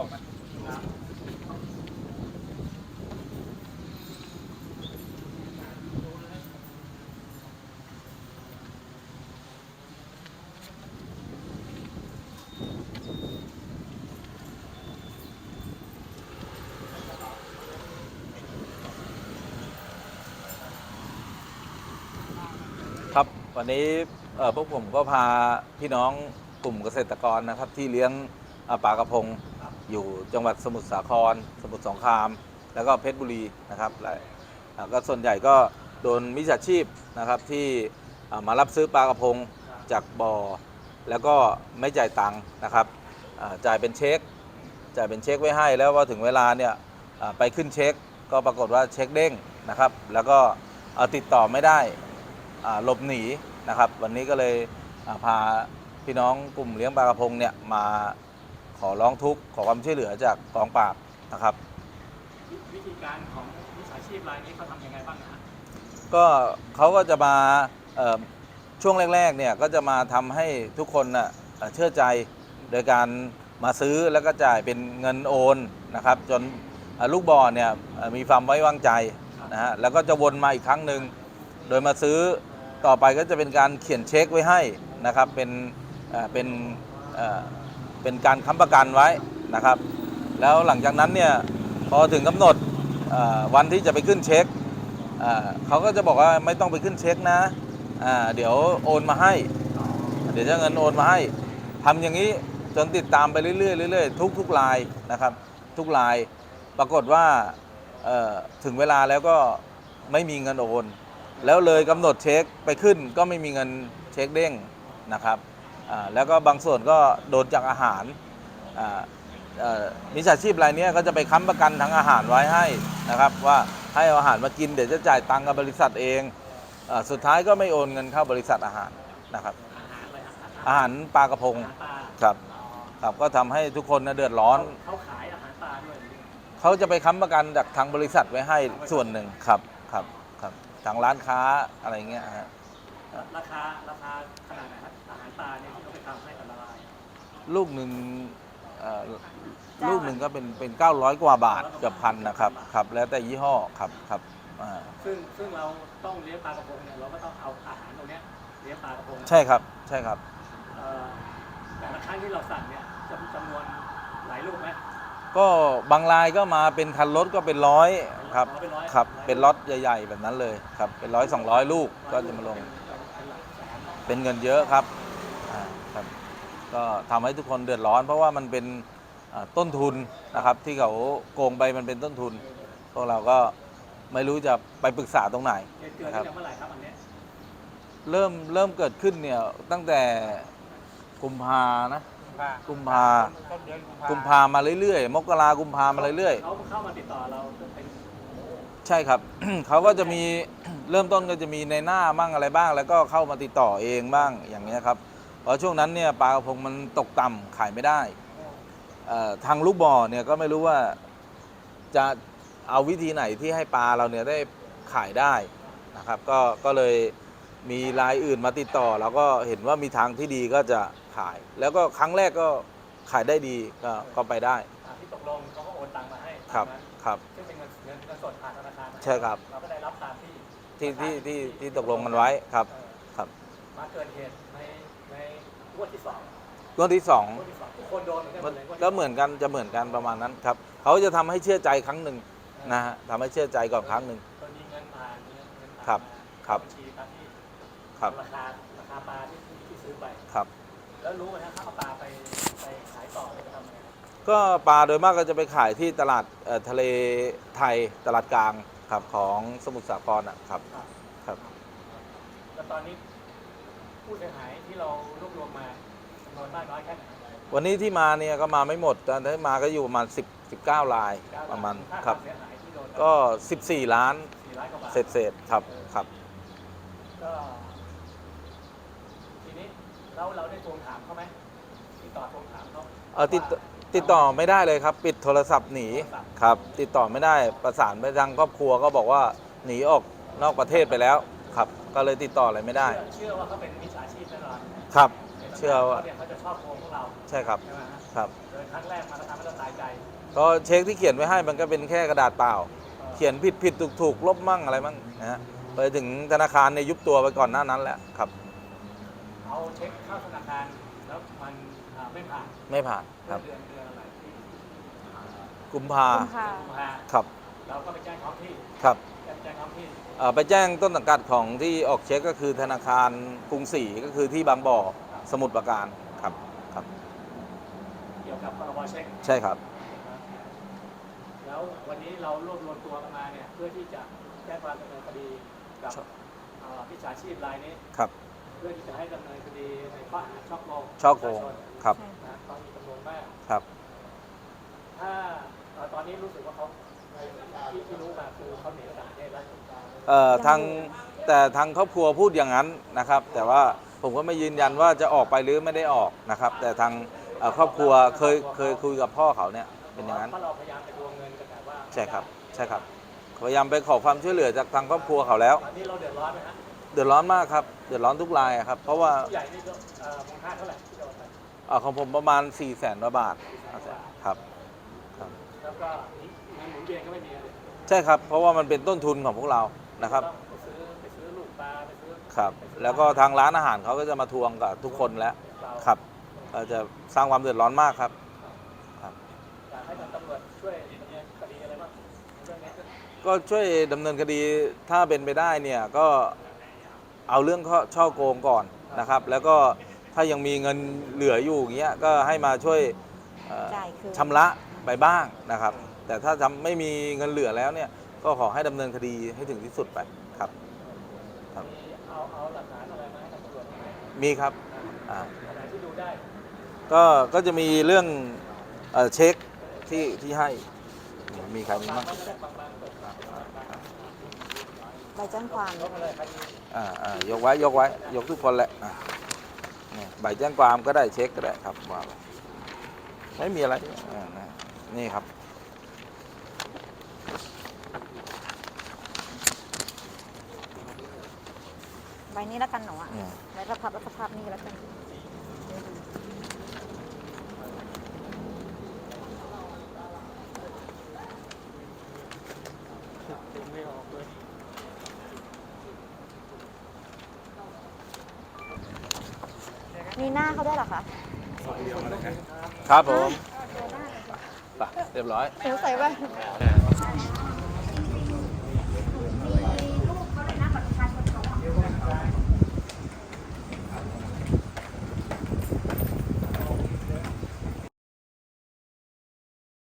บอกนครับวันนี้พวกผมก็พาพี่น้องกลุ่มเกษตรกรนะครับที่เลี้ยงปลากระพง อยู่จังหวัดสมุทรสาคร สมุทรสงคราม แล้วก็เพชรบุรีนะครับและก็ส่วนใหญ่ก็โดนมิจฉาชีพนะครับที่มารับซื้อปลากระพงจากบ่อ แล้วก็ไม่จ่ายตังค์นะครับจ่ายเป็นเช็ค จ่ายเป็นเช็คไว้ให้แล้วว่าถึงเวลาเนี่ยไปขึ้นเช็ค ก็ปรากฏว่าเช็คเด้งนะครับ แล้วก็ติดต่อไม่ได้หลบหนีนะครับ วันนี้ก็เลยพาพี่น้องกลุ่มเลี้ยงปลากระพงเนี่ยมา ขอร้องทุกข์ขอความช่วยเหลือจากกองปราบนะครับ วิธีการของวิชาชีพรายนี้เขาทำยังไงบ้างนะฮะก็เขาก็จะมาเอ่อช่วงแรกๆเนี่ยก็จะมาทำให้ทุกคนน่ะเอ่อเชื่อใจโดยการมาซื้อแล้วก็จ่ายเป็นเงินโอนนะครับ จนเอ่อลูกบอลเนี่ยเอ่อมีความไว้วางใจนะฮะแล้วก็จะวนมาอีกครั้งหนึ่งโดยมาซื้อต่อไปก็จะเป็นการเขียนเช็คไว้ให้นะครับเป็นเอ่อเป็นเอ่อ เป็นการค้ำประกันไว้นะครับ แล้วหลังจากนั้นเนี่ยพอถึงกำหนดวันที่จะไปขึ้นเช็คเขาก็จะบอกว่าไม่ต้องไปขึ้นเช็คนะเดี๋ยวโอนมาให้ เดี๋ยวจะเงินโอนมาให้ทำอย่างนี้จนติดตามไปเรื่อยๆเรื่อยๆทุกทุกรายนะครับ ทุกรายปรากฏว่าถึงเวลาแล้วก็ไม่มีเงินโอน แล้วเลยกำหนดเช็คไปขึ้นก็ไม่มีเงินเช็คเด้งนะครับ แล้วก็บางส่วนก็โดนจากอาหารอ่าเอ่อมิจฉาชีพรายเนี้ยก็จะไปค้ำประกันทางอาหารไว้ให้นะครับว่าให้เอาอาหารมากินเดี๋ยวจะจ่ายตังค์กับบริษัทเองเออสุดท้ายก็ไม่โอนเงินเข้าบริษัทอาหารนะครับ อาหารอะไรครับอาหารปลากระพงอาหารปลาครับครับก็ทำให้ทุกคนนะเดือดร้อนเขาขายอาหารปลาด้วยเขาจะไปค้ำประกันจากทางบริษัทไว้ให้ส่วนหนึ่งครับครับครับทางร้านค้าอะไรเงี้ยฮะ ราคาราคาขนาดไหนครับอาหารปลาเนี่ยที่เขาไปทำให้แต่ละรายลูกหนึ่งเอ่อลูกหนึ่งก็เป็นเป็น900 กว่าบาทเกือบพันนะครับครับ แล้วแต่ยี่ห้อครับครับอ่าซึ่งซึ่งเราต้องเลี้ยงปลากระพงเนี่ยเราก็ต้องเอาอาหารตรงเนี้ยเลี้ยงปลากระพงใช่ครับใช่ครับ เอ่อแต่ละครั้งที่เราสั่งเนี่ยจำจำนวนหลายลูกไหมก็บางรายก็มาเป็นคันรถก็เป็นร้อยครับอ๋อเป็นร้อยครับ เป็นล็อตใหญ่ ๆ แบบนั้นเลยครับ เป็นร้อยสองร้อยลูกก็จะมาลง เป็นหลักแสน เป็นเงินเยอะครับอ่าครับ ก็ทำให้ทุกคนเดือดร้อน เพราะว่ามันเป็นอ่าต้นทุนนะครับ ที่เขาโกงไปมันเป็นต้นทุน พวกเราก็ไม่รู้จะไปปรึกษาตรงไหนเหตุเกิดนะครับตั้งแต่เมื่อไหร่ครับอันเนี้ยเริ่มเริ่มเกิดขึ้นเนี่ยตั้งแต่กุมภานะกุมภาต้นเดือนกุมภากุมภามาเรื่อยๆ มกรากุมภามาเรื่อยๆเขาเข้ามาติดต่อเราเป็น ใช่ครับ เขาก็จะมีเริ่มต้นก็จะมีในหน้าบ้างอะไรบ้าง แล้วก็เข้ามาติดต่อเองบ้างอย่างเงี้ยครับเพราะช่วงนั้นเนี่ยปลากระพงมันตกต่ำขายไม่ได้เอ่อทางลูกบ่อเนี่ยก็ไม่รู้ว่าจะเอาวิธีไหนที่ให้ปลาเราเนี่ยได้ขายได้นะครับ ก็ก็เลยมีรายอื่นมาติดต่อ แล้วก็เห็นว่ามีทางที่ดีก็จะขาย แล้วก็ครั้งแรกก็ขายได้ดีก็ก็ไปได้ อ่าที่ตกลงเขาก็โอนตังค์มาให้ ครับตามนั้นครับซึ่งเป็นเงินเงินเงินสดผ่านธนาคารนะใช่ครับ เราก็ได้รับตามที่ที่ที่ที่ที่ตกลงกันไว้ครับ เออครับมาเกิดเหตุในในงวดที่สองก้อนที่สองงวดที่สองทุกคนโดนเหมือนกันหมมันดเลยงวดที่ก็เหมือนกันจะเหมือนกันประมาณนั้นครับเขาจะทำให้เชื่อใจครั้งหนึ่งนะฮะทำให้เชื่อใจก่อนครั้งหนึ่ง โดนยิงเงินผ่านเงินเงินผ่านครับมาครับบัญชีตามที่ครับราคาราคาปลาที่ที่ซื้อไป ครับ แล้วรู้ไหมฮะเขาเอาปลาไปไปขายต่อไปทำยังไงครับ ก็ปลาโดยมากก็จะไปขายที่ตลาดเอ่อทะเลไทยตลาดกลางครับของสมุทรสาครอะครับครับครับ แล้วตอนนี้ผู้เสียหายที่เรารวบรวมมาจำนวนมากน้อยแค่ไหนวันนี้ที่มาเนี่ยก็มาไม่หมดแต่ที่มาก็อยู่ประมาณ10 19ลายประมาณค่าครับวามเสียหายที่โดนก็ 14 ล้านสี่ล้านกว่าบาทเศษเศษๆครับครับ ก็ทีนี้เราเราได้ทวงถามเขาไหมติดต่อทวงถามเขาเออติดต่อ ติดต่อไม่ได้เลยครับ ปิดโทรศัพท์หนีครับ ติดต่อไม่ได้ประสานไปทางครอบครัวก็บอกว่าหนีออกนอกประเทศไปแล้วครับ ก็เลยติดต่ออะไรไม่ได้ เชื่อเชื่อว่าเขาเป็นมิจฉาชีพแน่นอนครับในตเชื่อว่าเนี่ยเขาจะชอบโกงพวกเราใช่ครับใช่ไหมฮะครับเดินครั้งแรกมาแล้วทำให้เราตายใจก็เช็คที่เขียนไว้ให้มันก็เป็นแค่กระดาษเปล่า เขียนผิดผิดถูกถูกลบมั่งอะไรมั่งนะฮะไปถึงธนาคารในยยุบตัวไปก่อนหน้านั้นแหละครับ เอาเช็คเข้าธนาคารแล้วมันอ่าไม่ผ่านไม่ผ่านครับเดือนเดือนอะไรที่กุมภากุมภากุมภาครับเราก็ไปแจ้งท้องที่ครับแจ้งท้องที่เอ่อไปแจ้งต้นสังกัดของที่ออกเช็คก็คือธนาคารกรุงศรีก็คือที่บางบ่อสมุทรปราการครับครับ เกี่ยวกับพรบเช็ค ใช่ครับ แล้ววันนี้เรารวบรวมตัวกันมาเนี่ยเพื่อที่จะแจ้งความดำเนินคดีกับครับ เอ่อพิจาชีพรายนี้ครับ เพื่อที่จะให้ดำเนินคดีในข้อหาช่อโกงช่อโกงประชาชนครับนะต้องมีจำนวนมากครับ ถ้าเอ่อตอนนี้รู้สึกว่าเขาที่ที่รู้มาคือเขาหนีต่างประเทศแล้วเอ่อทางแต่ทางครอบครัวพูดอย่างนั้นนะครับ แต่ว่าผมก็ไม่ยืนยันว่าจะออกไปหรือไม่ได้ออกนะครับ แต่ทางเอ่อครอบครัวเคยเคยคุยกับพ่อเขาเนี่ยเป็นอย่างนั้น เพราะเราพยายามไปทวงเงินกันแต่ว่าใช่ครับ ใช่ครับพยายามไปขอความช่วยเหลือจากทางครอบครัวเขาแล้ว ตอนนี้เราเดือดร้อนไหมฮะ เดือดร้อนมากครับ เดือดร้อนทุกรายอะครับ เพราะว่าผู้ใหญ่นี่ก็เอ่อมูลค่าเท่าไหร่ที่โดนไปเอ่อของผมประมาณ4ี่แสนกว่าบาทครับครับ แล้วก็เงินหมุนเวียนก็ไม่มีเลยใช่ครับ เพราะว่ามันเป็นต้นทุนของพวกเรานะครับ ต้องไปซื้อไปซื้อลูกปลาไปซื้อครับ แล้วก็ทางร้านอาหารเขาก็จะมาทวงกับทุกคนแล้ว เราครับเราจะสร้างความเดือดร้อนมากครับ อยากให้ทางตำรวจช่วยดำเนินคดีอะไรบ้างเรื่องนี้ก็ช่วยดำเนินคดีถ้าเป็นไปได้เนี่ยก็ เอาเรื่องข้อช่อโกงก่อนนะครับ แล้วก็ถ้ายังมีเงินเหลืออยู่อย่างเงี้ยก็ให้มาช่วยเอ่อจ่ายคืน ชำระไปบ้างนะครับ แต่ถ้าทำไม่มีเงินเหลือแล้วเนี่ยก็ขอให้ดำเนินคดีให้ถึงที่สุดไปครับครับมีเอาเอาหลักฐานอะไรมาให้ทางตำรวจบ้างไหมมีครับอ่าอะไรที่ดูได้ก็ก็จะมีเรื่องเอ่อเช็คที่ที่ให้มีใครมีบ้าง บางบางบางเปิดบางบางบาง ใบแจ้งความยกอะไรคดีอ่าอ่ายกไว้ยกไว้ ยกทุกคนแหละอะนี่ใบแจ้งความก็ได้เช็คก็ได้ครับว่าไปไม่มีอะไรอ่านะนี่ครับ ใบนี้แล้วกันหนูอะอืม แล้วสภาพแล้วสภาพนี้แล้วกัน ดึงไม่ออกเลย มีหน้าเขาด้วยเหรอคะครับผมไปเรียบร้อยหนูใส่แว่น